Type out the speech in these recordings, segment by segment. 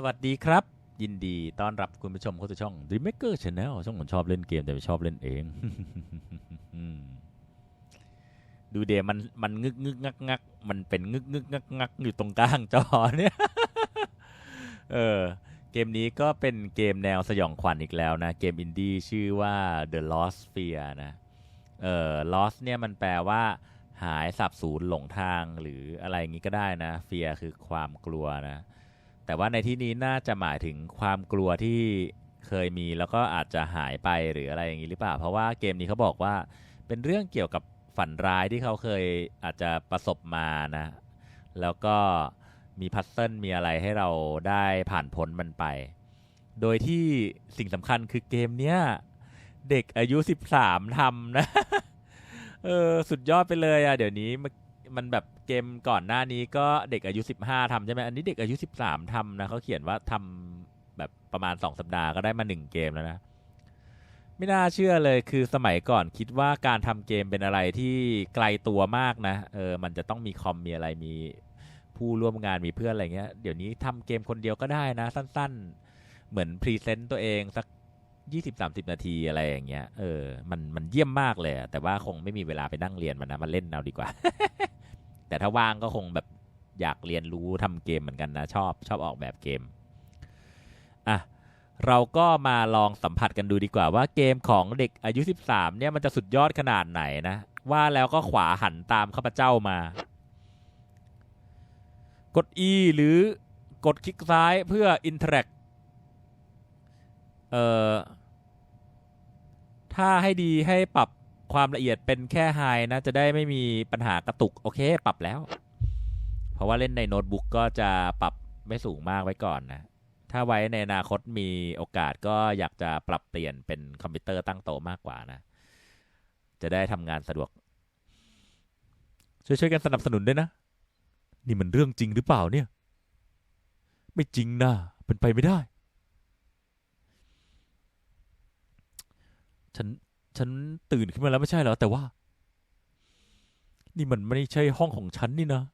สวัสดีครับ ยินดีต้อนรับคุณผู้ชมเข้าสู่ช่อง Dreammaker Channel ช่องผมชอบเล่นเกมแต่ไม่ชอบเล่นเอง ดูเดมันมันงึกงึกงักงักมันเป็นงึกงึกงักงักอยู่ตรงกลางจอเนี่ยเออเกมนี้ก็เป็นเกมแนวสยองขวัญอีกแล้วนะ เกมอินดี้ชื่อว่า The Lost Sphere นะเอ่อ Lost เนี่ยมันแปลว่า หายสับสูญหลงทางหรืออะไรอย่างนี้ก็ได้นะ Fear คือความกลัวนะ แต่ว่าในที่นี้น่าจะหมายถึงความกลัวที่เคยมีแล้วก็อาจจะหายไปหรืออะไรอย่างนี้หรือเปล่า เพราะว่าเกมนี้เขาบอกว่าเป็นเรื่องเกี่ยวกับฝันร้ายที่เขาเคยอาจจะประสบมานะ แล้วก็มีพัซเซิลมีอะไรให้เราได้ผ่านพ้นมันไป โดยที่สิ่งสำคัญคือเกมเนี้ยเด็กอายุ 13ทำนะ เออ สุดยอดไปเลยอะเดี๋ยวนี้ มันแบบเกมก่อนหน้านี้ก็เด็กอายุ 15ทำใช่ไหมอันนี้เด็กอายุ 13ทำนะเขาเขียนว่าทำแบบประมาณ 2 สัปดาห์ก็ได้มา 1 เกมแล้วนะ ไม่น่าเชื่อเลยคือสมัยก่อนคิดว่าการทำเกมเป็นอะไรที่ไกลตัวมากนะเออมันจะต้องมีคอมมีอะไรมีผู้ร่วมงานมีเพื่อนอะไรเงี้ยเดี๋ยวนี้ทำเกมคนเดียวก็ได้นะ สั้น ๆ เหมือนพรีเซนต์ตัวเองสัก20-30นาทีอะไรอย่างเงี้ย เออ มัน มันเยี่ยมมากเลย แต่ว่าคงไม่มีเวลาไปนั่งเรียนมันนะ มันเล่นเอาดีกว่า แต่ถ้าว่างก็คงแบบอยากเรียนรู้ทำเกมเหมือนกันนะ ชอบชอบออกแบบเกมอะเราก็มาลองสัมผัสกันดูดีกว่าว่าเกมของเด็กอายุ 13 เนี่ยมันจะสุดยอดขนาดไหนนะ ว่าแล้วก็ขวาหันตามข้าพเจ้ามา กด E หรือกดคลิกซ้ายเพื่อ interact เอ่อ ถ้าให้ดีให้ปรับ ความละเอียดเป็นแค่ไฮนะ จะได้ไม่มีปัญหากระตุก โอเค ปรับแล้ว เพราะว่าเล่นในโน้ตบุ๊กก็จะปรับไม่สูงมากไว้ก่อนนะ ถ้าไว้ในอนาคตมีโอกาสก็อยากจะปรับเปลี่ยนเป็นคอมพิวเตอร์ตั้งโต๊ะมากกว่านะ จะได้ทำงานสะดวก ช่วยๆกันสนับสนุนด้วยนะ นี่มันเรื่องจริงหรือเปล่าเนี่ย ไม่จริงนะเป็นไปไม่ได้ ฉัน ฉันตื่นขึ้นมาแล้วไม่ใช่เหรอ แต่ว่า นี่มันไม่ใช่ห้องของฉันนี่นะ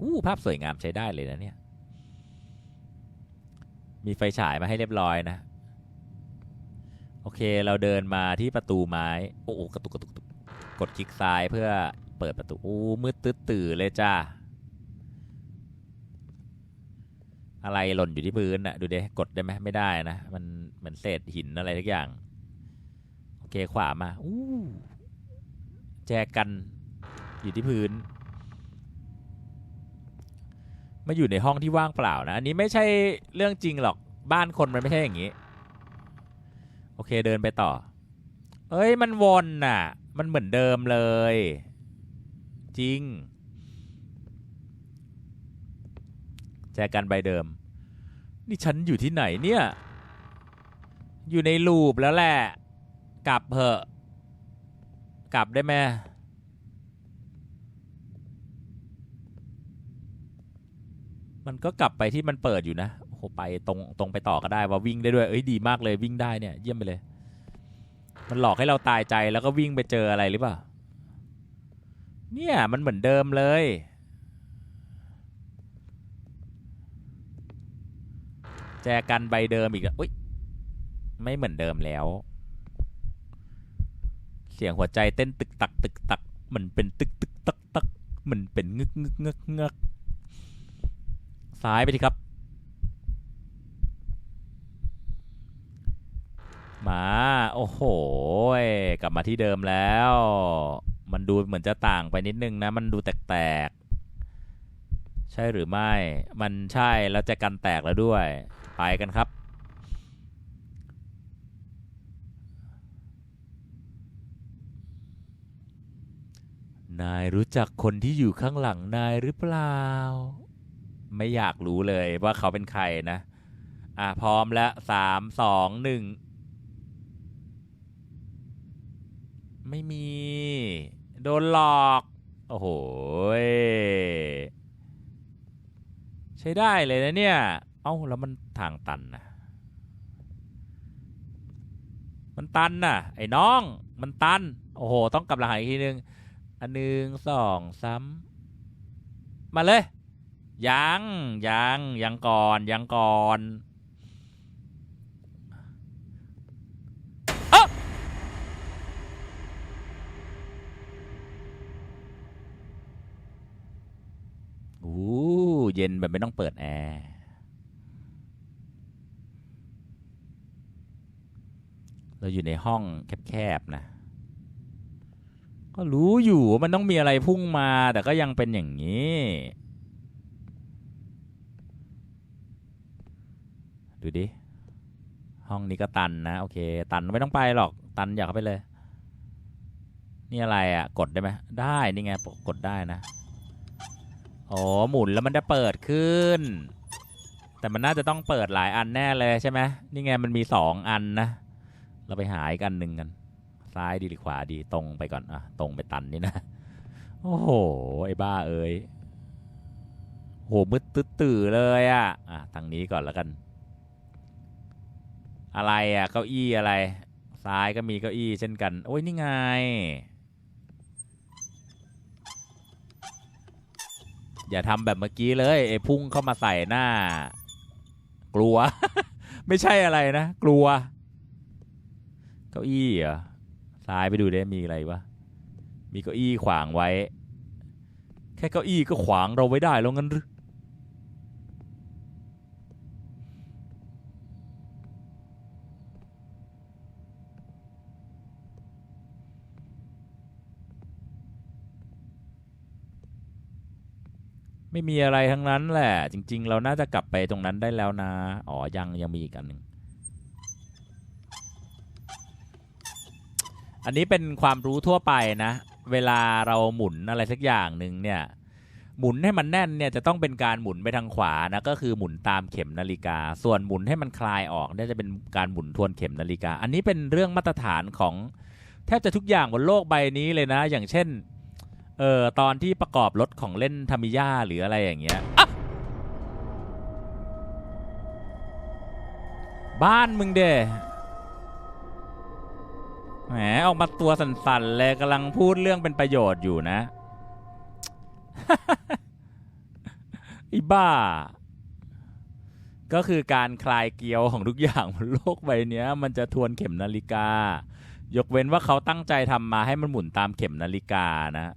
อู้ภาพสวยงามใช้ได้เลยนะเนี่ย มีไฟฉายมาให้เรียบร้อยนะ โอเคเราเดินมาที่ประตูไม้ โอ้โหกระตุกกระตุกกดคลิกซ้ายเพื่อเปิดประตู อู้มืดตื้อตื่อเลยจ้า อะไรหล่นอยู่ที่พื้นน่ะดูด้กดได้ไหมไม่ได้นะ มันเหมือนเศษหินอะไรทุกอย่าง โอเคขวามาอู้แจกันอยู่ที่พื้น มาอยู่ในห้องที่ว่างเปล่านะ อันนี้ไม่ใช่เรื่องจริงหรอกบ้านคนมันไม่ใช่อย่างนี้ โอเคเดินไปต่อ เอ้ยมันวนน่ะ มันเหมือนเดิมเลย จริง แจกันใบเดิม นี่ฉันอยู่ที่ไหนเนี่ย อยู่ในลูปแล้วแหละ กลับเหอะ กลับได้ไหมมันก็กลับไปที่มันเปิดอยู่นะโอ้โหไปตรงตรงไปต่อก็ได้ว่าวิ่งได้ด้วย เอ้ยดีมากเลยวิ่งได้เนี่ย เยี่ยมไปเลย มันหลอกให้เราตายใจแล้วก็วิ่งไปเจออะไรหรือเปล่า เนี่ยมันเหมือนเดิมเลย แจกันใบเดิมอีกแล้วอุ้ยไม่เหมือนเดิมแล้ว เสียงหัวใจเต้นตึกตักตึกตักมันเป็นตึกตึกตักตักมันเป็นงึกงึกงึกงึกซ้ายไปทีครับ มา โอ้โห กลับมาที่เดิมแล้ว มันดูเหมือนจะต่างไปนิดนึงนะ มันดูแตกๆ ใช่หรือไม่ มันใช่แล้วจะกันแตกแล้วด้วย ไปกันครับ นายรู้จักคนที่อยู่ข้างหลังนายหรือเปล่า ไม่อยากรู้เลยว่าเขาเป็นใครนะ อะ พร้อมแล้วสามสองหนึ่งไม่มี โดนหลอก โอ้โหใช้ได้เลยนะเนี่ย เอ้า แล้วมัน ทางตันนะมันตันน่ะ ไอ้น้อง มันตัน โอ้โห ต้องกลับหลังอีกทีนึง อันหนึ่งสองซ้ำมาเลย ยังยังยังก่อนยังก่อนอ้าอู้เย็นแบบไม่ต้องเปิดแอร์ เราอยู่ในห้องแคบๆนะ ก็รู้อยู่ว่ามันต้องมีอะไรพุ่งมา แต่ก็ยังเป็นอย่างนี้ ดูดิ ห้องนี้ก็ตันนะ โอเค ตันไม่ต้องไปหรอก ตันอยากเข้าไปเลย นี่อะไรอะ กดได้ไหม ได้ นี่ไง กดได้นะ โอ้หมุนแล้วมันจะเปิดขึ้น แต่มันน่าจะต้องเปิดหลายอันแน่เลยใช่ไหมนี่ไงมันมีสองอันนะ เราไปหาอีกอันหนึ่งกัน ซ้ายดีหรือขวาดีตรงไปก่อนอะตรงไปตันนี่นะโอ้โหไอ้บ้าเอ้ยโหมืดตื้อตื่อเลยอะอะทางนี้ก่อนแล้วกัน อะไรอะเก้าอี้อะไร ซ้ายก็มีเก้าอี้เช่นกัน โอ้ยนี่ไงอย่าทำแบบเมื่อกี้เลยไอ้พุ่งเข้ามาใส่หน้า กลัว ไม่ใช่อะไรนะ กลัว เก้าอี้เหรอซ้ายไปดูได้มีอะไรวะมีเก้าอี้ขวางไว้ แค่เก้าอี้ก็ขวางเราไว้ได้แล้วงั้นหรือไม่มีอะไรทั้งนั้นแหละ จริง ๆ เราน่าจะกลับไปตรงนั้นได้แล้วนะ อ๋อ ยังยังมีอีกอันหนึ่ง อันนี้เป็นความรู้ทั่วไปนะ เวลาเราหมุนอะไรสักอย่างหนึ่งเนี่ย หมุนให้มันแน่นเนี่ยจะต้องเป็นการหมุนไปทางขวานะก็คือหมุนตามเข็มนาฬิกา ส่วนหมุนให้มันคลายออกเนี่ยจะเป็นการหมุนทวนเข็มนาฬิกา อันนี้เป็นเรื่องมาตรฐานของแทบจะทุกอย่างบนโลกใบนี้เลยนะ อย่างเช่นเออตอนที่ประกอบรถของเล่นทามิยาหรืออะไรอย่างเงี้ยบ้านมึงเด้ แหมออกมาตัวสั่นๆเลยกำลังพูดเรื่องเป็นประโยชน์อยู่นะ อีบ้า ก็คือการคลายเกลียวของทุกอย่างบนโลกใบนี้มันจะทวนเข็มนาฬิกา ยกเว้นว่าเขาตั้งใจทำมาให้มันหมุนตามเข็มนาฬิกานะ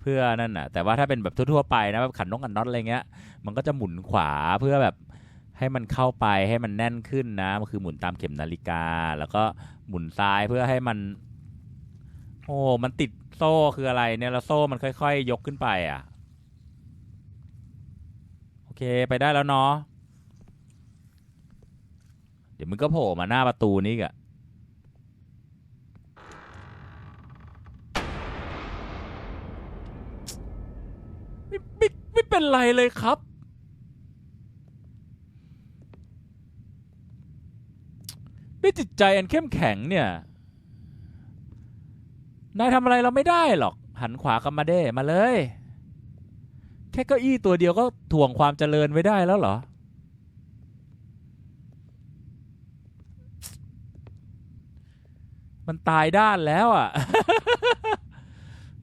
เพื่อนั่นน่ะแต่ว่าถ้าเป็นแบบทั่วๆไปนะแบบขันนกขันน็อตอะไรเงี้ย มันก็จะหมุนขวาเพื่อแบบ ให้มันเข้าไปให้มันแน่นขึ้นนะมันคือหมุนตามเข็มนาฬิกา แล้วก็หมุนซ้ายเพื่อให้มัน โอ้มันติดโซ่คืออะไร เนี่ยแล้วโซ่มันค่อยๆ ยกขึ้นไปอะ โอเคไปได้แล้วเนาะเดี๋ยวมึงก็โผล่มาหน้าประตูนี้กะไม่ไม่ไม่เป็นไรเลยครับ ด้วยจิตใจอันเข้มแข็งเนี่ย นายทำอะไรเราไม่ได้หรอก หันขวากลับมาเด้มาเลย แค่เก้าอี้ตัวเดียวก็ถ่วงความเจริญไว้ได้แล้วเหรอ มันตายด้านแล้วอะ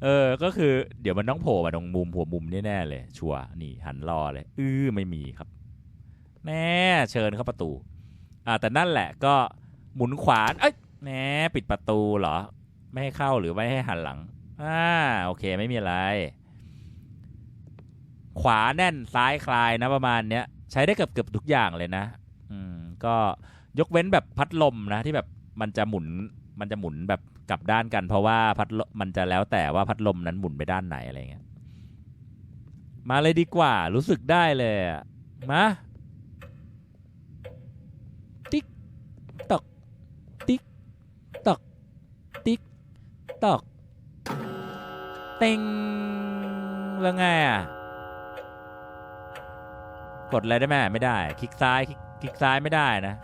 เออ ก็คือ เดี๋ยวมันต้องโผล่มาตรงมุมหัวมุมแน่ๆเลย ชัวร์นี่ หันรอเลย อื้อไม่มีครับ แน่เชิญเข้าประตูอ่าแต่นั่นแหละก็ หมุนขวาเอ้ยแหนปิดประตูเหรอ ไม่ให้เข้าหรือไม่ให้หันหลังอ่าโอเคไม่มีอะไร ขวาแน่นซ้ายคลายนะประมาณเนี้ยใช้ได้เกือบเกือบทุกอย่างเลยนะ อืม ก็ยกเว้นแบบพัดลมนะ ที่แบบมันจะหมุนมันจะหมุนแบบกลับด้านกัน เพราะว่าพัดลมมันจะแล้วแต่ว่าพัดลมนั้นหมุนไปด้านไหนอะไรเงี้ยมาเลยดีกว่ารู้สึกได้เลยมา ติ๊กตอก ติ๊กตอก ติ๊กตอก เต็งแล้วไงอะ กดอะไรได้ไหมไม่ได้ คลิกซ้ายคลิกคลิกซ้ายไม่ได้นะ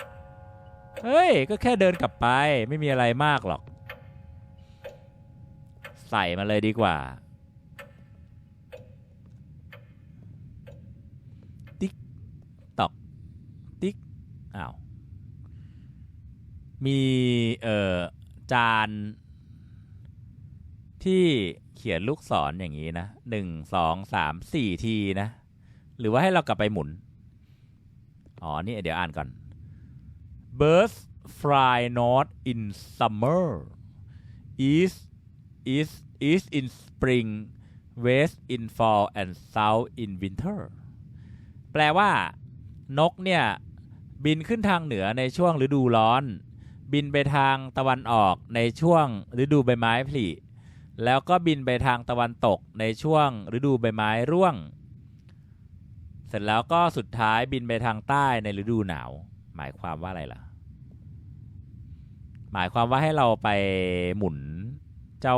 เฮ้ย ก็แค่เดินกลับไป ไม่มีอะไรมากหรอก ใส่มาเลยดีกว่า ติ๊กตอกติ๊ก อ้าว มี เอ่อ จาน ที่เขียนลูกศรออย่างนี้นะหนึ่งสองสามสี่ทีนะ หรือว่าให้เรากลับไปหมุน อ๋อ นี่เดี๋ยวอ่านก่อน birds fly north in summer east east east in spring west in fall and south in winter แปลว่านกเนี่ย บินขึ้นทางเหนือในช่วงฤดูร้อน บินไปทางตะวันออกในช่วงฤดูใบไม้ผลิ แล้วก็บินไปทางตะวันตกในช่วงฤดูใบไม้ร่วง เสร็จแล้วก็สุดท้ายบินไปทางใต้ในฤดูหนาว หมายความว่าอะไรล่ะ หมายความว่าให้เราไปหมุนเจ้า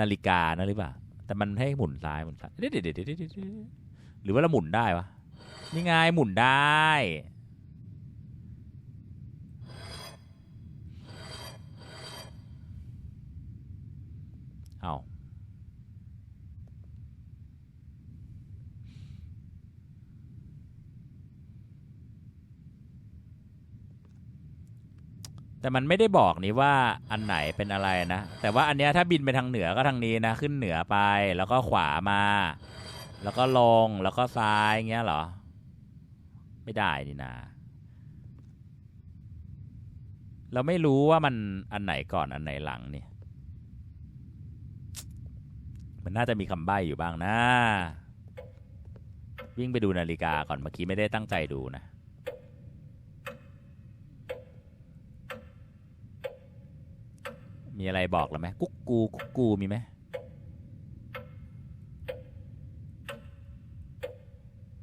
นาฬิกานะหรือเปล่า แต่มันให้หมุนซ้ายหมุนซ้ายเดี๋ยวเดี๋ยวเดี๋ยวหรือว่าเราหมุนได้วะนี่ไงหมุนได้ เอา แต่มันไม่ได้บอกนี่ว่าอันไหนเป็นอะไรนะ แต่ว่าอันเนี้ยถ้าบินไปทางเหนือก็ทางนี้นะ ขึ้นเหนือไปแล้วก็ขวามา แล้วก็ลงแล้วก็ซ้ายเงี้ยเหรอ ไม่ได้นี่นาเราไม่รู้ว่ามันอันไหนก่อนอันไหนหลังนี่ มันน่าจะมีคำใบ้อยู่บ้างนะ วิ่งไปดูนาฬิกาก่อนเมื่อกี้ไม่ได้ตั้งใจดูนะ มีอะไรบอกแล้วไหมกุ๊กกูกุ๊กกูมีไหม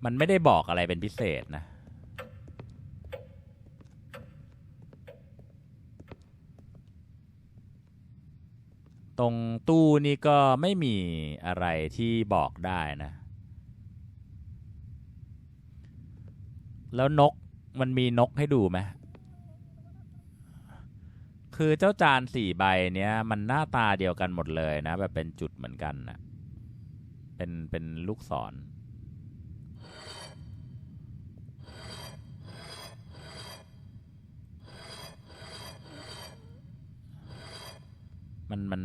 มันไม่ได้บอกอะไรเป็นพิเศษนะ ตรงตู้นี่ก็ไม่มีอะไรที่บอกได้นะ แล้วนกมันมีนกให้ดูไหม คือเจ้าจานสี่ใบเนี้ยมันหน้าตาเดียวกันหมดเลยนะ แบบเป็นจุดเหมือนกันนะเป็นเป็นลูกศร มันมัน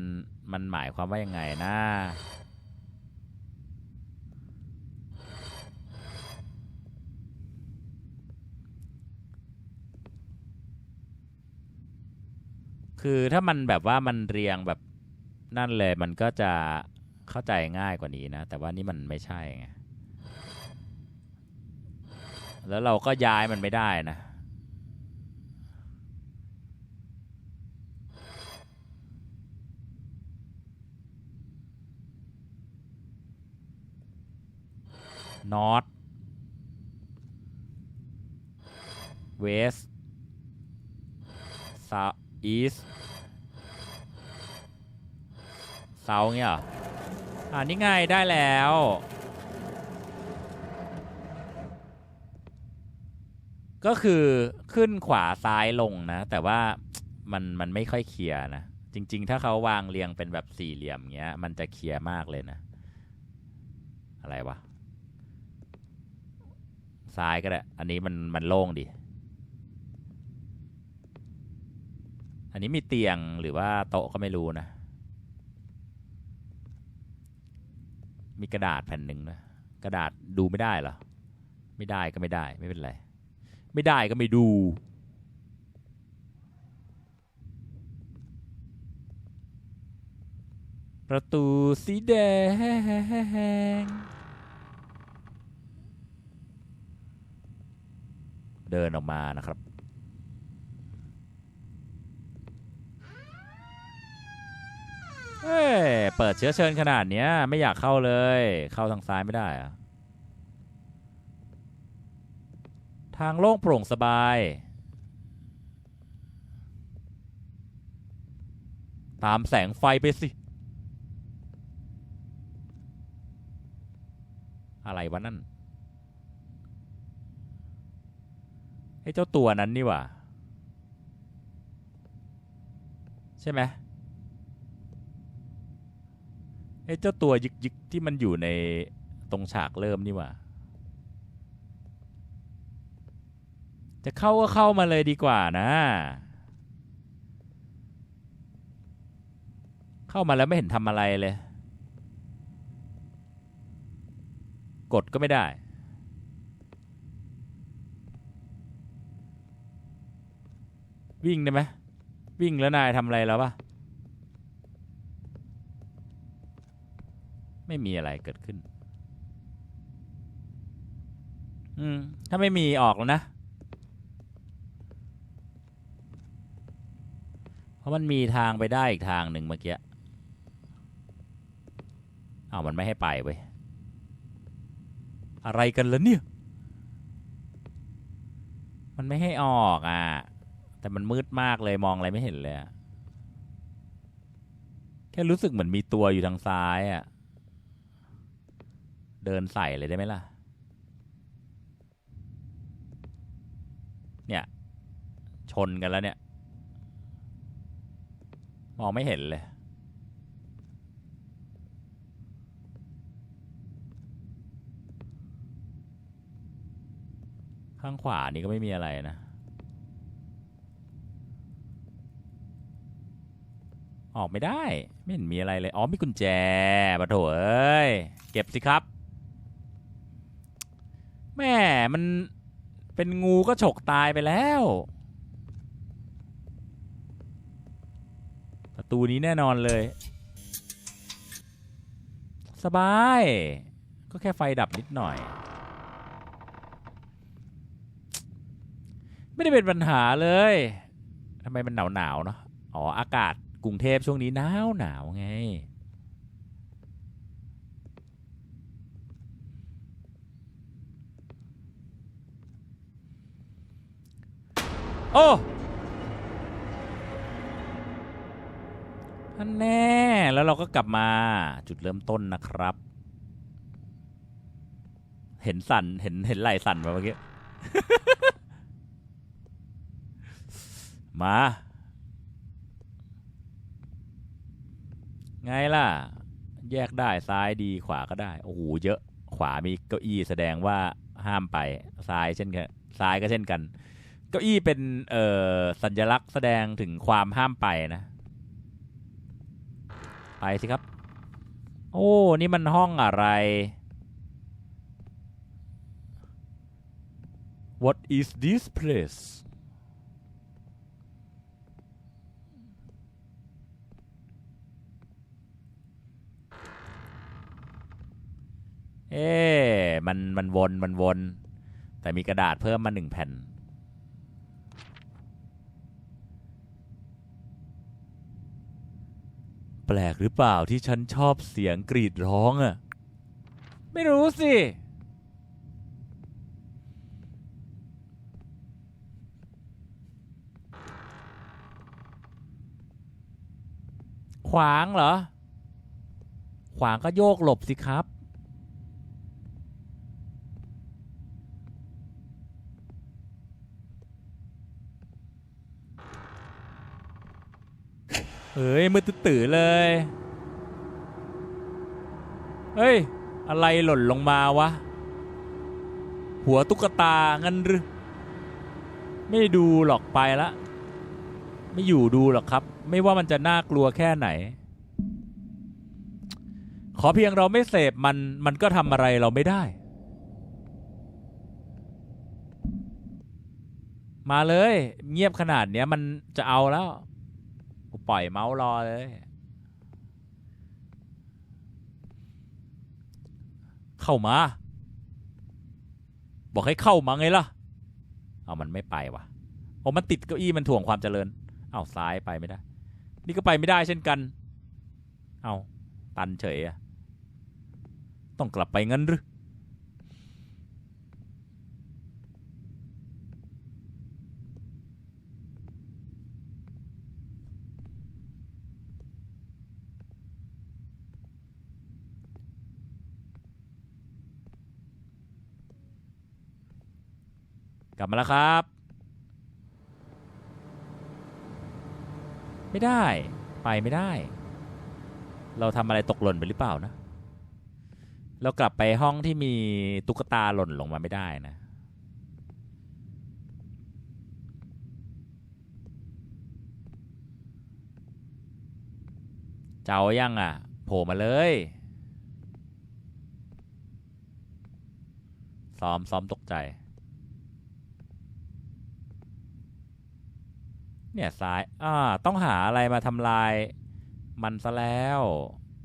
มันหมายความว่ายังไงนะ คือถ้ามันแบบว่ามันเรียงแบบนั่นเลยมันก็จะเข้าใจง่ายกว่านี้นะ แต่ว่านี่มันไม่ใช่ไงแล้วเราก็ย้ายมันไม่ได้นะ north west south east south เงี้ยอ่านี่ไงได้แล้ว ก็คือขึ้นขวาซ้ายลงนะ แต่ว่ามันมันไม่ค่อยเคลียร์นะ จริง ๆ ถ้าเขาวางเรียงเป็นแบบสี่เหลี่ยมเงี้ย มันจะเคลียร์มากเลยนะ อะไรวะ ซ้ายก็ได้ อันนี้มันมันโล่งดิ อันนี้มีเตียงหรือว่าโต๊ะก็ไม่รู้นะ มีกระดาษแผ่นหนึ่งนะกระดาษดูไม่ได้เหรอ ไม่ได้ก็ไม่ได้ไม่เป็นไร ไม่ได้ก็ไม่ดูประตูสีแดง เดินออกมานะครับ เอ้ยเปิดเชื้อเชิญขนาดเนี้ย ไม่อยากเข้าเลย เข้าทางซ้ายไม่ได้อะทางโล่งโปร่งสบาย ตามแสงไฟไปสิ อะไรวะนั่นไอ้เจ้าตัวนั้นนี่ว่าใช่ไหม ไอ้เจ้าตัวยึกยึกที่มันอยู่ในตรงฉากเริ่มนี่ว่า จะเข้าก็เข้ามาเลยดีกว่านะ เข้ามาแล้วไม่เห็นทำอะไรเลย กดก็ไม่ได้วิ่งได้ไหมวิ่งแล้วนายทำอะไรแล้วปะ ไม่มีอะไรเกิดขึ้น อืม ถ้าไม่มีออกแล้วนะ เพราะมันมีทางไปได้อีกทางหนึ่งเมื่อกี้อ้าวมันไม่ให้ไปเว้ย อะไรกันล่ะเนี่ย มันไม่ให้ออกอะ แต่มันมืดมากเลยมองอะไรไม่เห็นเลย แค่รู้สึกเหมือนมีตัวอยู่ทางซ้ายอะ เดินใส่เลยได้ไหมล่ะ เนี่ย ชนกันแล้วเนี่ย มองไม่เห็นเลย ข้างขวานี่ก็ไม่มีอะไรนะออกไม่ได้ ไม่เห็นมีอะไรเลย อ๋อมีกุญแจปะโถเอ้ย เก็บสิครับ แม่มันเป็นงูก็ฉกตายไปแล้ว ประตูนี้แน่นอนเลย สบาย ก็แค่ไฟดับนิดหน่อย ไม่ได้เป็นปัญหาเลยทำไมมันหนาวหนาวๆเนาะอ๋อ อากาศกรุงเทพช่วงนี้หนาวหนาวไง โอ้อันแน่แล้วเราก็กลับมาจุดเริ่มต้นนะครับ เห็นสั่นเห็นเห็นไหลสั่นมาเมื่อกี้ มา ไงล่ะ แยกได้ซ้ายดีขวาก็ได้ โอ้โหเยอะ ขวามีเก้าอี้แสดงว่าห้ามไป ซ้ายเช่นกัน ซ้ายก็เช่นกัน เก้าอี้เป็นเอ่อสัญลักษณ์แสดงถึงความห้ามไปนะ ไปสิครับ โอ้ นี่มันห้องอะไร What is this place เอ๊มันมันวนมันวน แต่มีกระดาษเพิ่มมาหนึ่งแผ่น แปลกหรือเปล่าที่ฉันชอบเสียงกรีดร้องอะ่ะไม่รู้สิ ขวางเหรอ ขวางก็โยกหลบสิครับ เฮ้ย มือตื่อเลย เฮ้ย อะไรหล่นลงมาวะ หัวตุ๊กตางั้นหรือ ไม่ดูหรอกไปละ ไม่อยู่ดูหรอกครับ ไม่ว่ามันจะน่ากลัวแค่ไหน ขอเพียงเราไม่เสพมัน มันก็ทำอะไรเราไม่ได้ มาเลย เงียบขนาดเนี้ยมันจะเอาแล้ว กูปล่อยเมาส์รอเลย เข้ามา บอกให้เข้ามาไงล่ะ เอามันไม่ไปวะโอ้มันติดเก้าอี้มันถ่วงความเจริญ เอาซ้ายไปไม่ได้ นี่ก็ไปไม่ได้เช่นกัน เอาตันเฉยอะต้องกลับไปงั้นหรือ กลับมาแล้วครับ ไม่ได้ไปไม่ได้ เราทำอะไรตกหล่นไปหรือเปล่านะ เรากลับไปห้องที่มีตุ๊กตาหล่นลงมาไม่ได้นะเจ้ายังอะ โผล่มาเลยซ้อมซ้อมตกใจ เนี่ยซ้ายอ่าต้องหาอะไรมาทำลายมันซะแล้ว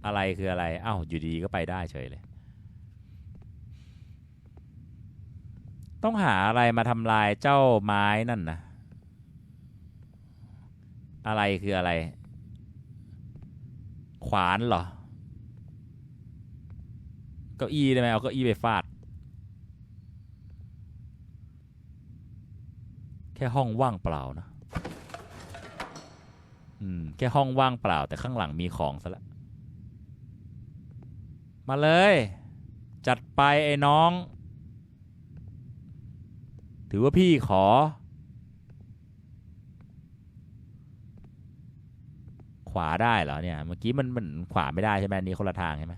อะไรคืออะไรอ้าวอยู่ดีก็ไปได้เฉยเลย ต้องหาอะไรมาทำลายเจ้าไม้นั่นนะอะไรคืออะไร ขวานเหรอเก้าอี้ได้ไหมเอาเก้าอี้ไปฟาด แค่ห้องว่างเปล่านะ แค่ห้องว่างเปล่า แต่ข้างหลังมีของซะล้วมาเลย จัดไปไอ้น้อง ถือว่าพี่ขอ ขวาได้เหรอเนี่ย เมื่อกี้มันมันขวาไม่ได้ใช่ไหมนี้คนละทางใช่ไหม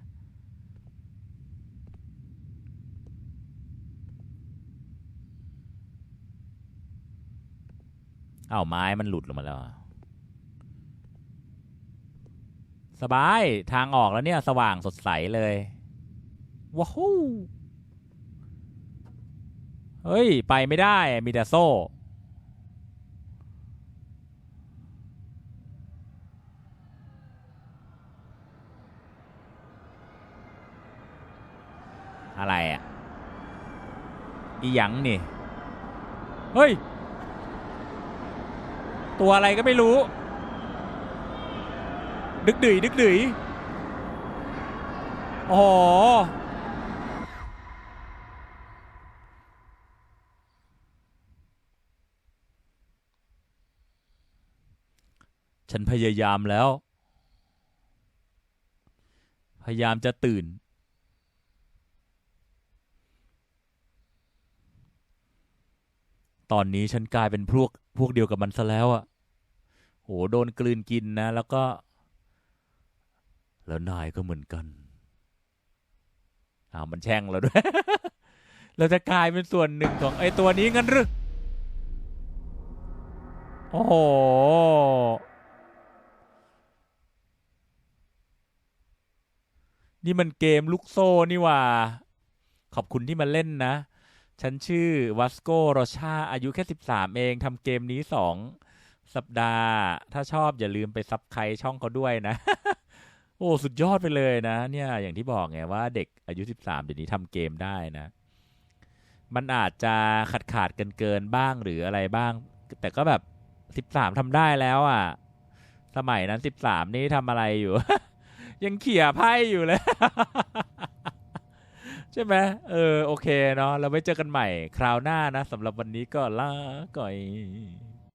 เอ้าไม้มันหลุดลงมาแล้วอะ สบายทางออกแล้วเนี่ย สว่างสดใสเลยว้าวเฮ้ย ไปไม่ได้มีแต่โซ่ อะไรอะ อีหยังนี่ เฮ้ย ตัวอะไรก็ไม่รู้ ดึกดื๋ยดึกดื๋ยอ้โหฉันพยายามแล้ว พยายามจะตื่น ตอนนี้ฉันกลายเป็นพวกพวกเดียวกับมันซะแล้วอะโห โดนกลืนกินนะ แล้วก็ แล้วนายก็เหมือนกันอ้าวมันแช่งเราด้วย เราจะกลายเป็นส่วนหนึ่งของไอ้ตัวนี้งั้นหรือโอ้โหนี่มันเกมลูกโซ่นี่ว่า ขอบคุณที่มาเล่นนะ ฉันชื่อวัสโกโรชา อายุแค่13เองทำเกมนี้2สัปดาห์ ถ้าชอบอย่าลืมไปซับใครช่องเขาด้วยนะ อ้สุดยอดไปเลยนะ เนี่ย อย่างที่บอกไงว่าเด็กอายุ 13 เดี๋ยวนี้ทำเกมได้นะ มันอาจจะขาดขาดกินเกินบ้างหรืออะไรบ้าง แต่ก็แบบ 13ทำได้แล้วอะ สมัยนั้น 13 นี่ทำอะไรอยู่ ยังเขี่ยไพ่อยู่เลย ใช่ไหมเออ โอเคเนาะเราไว้เจอกันใหม่ คราวหน้านะสำหรับวันนี้ก็ลาก่อย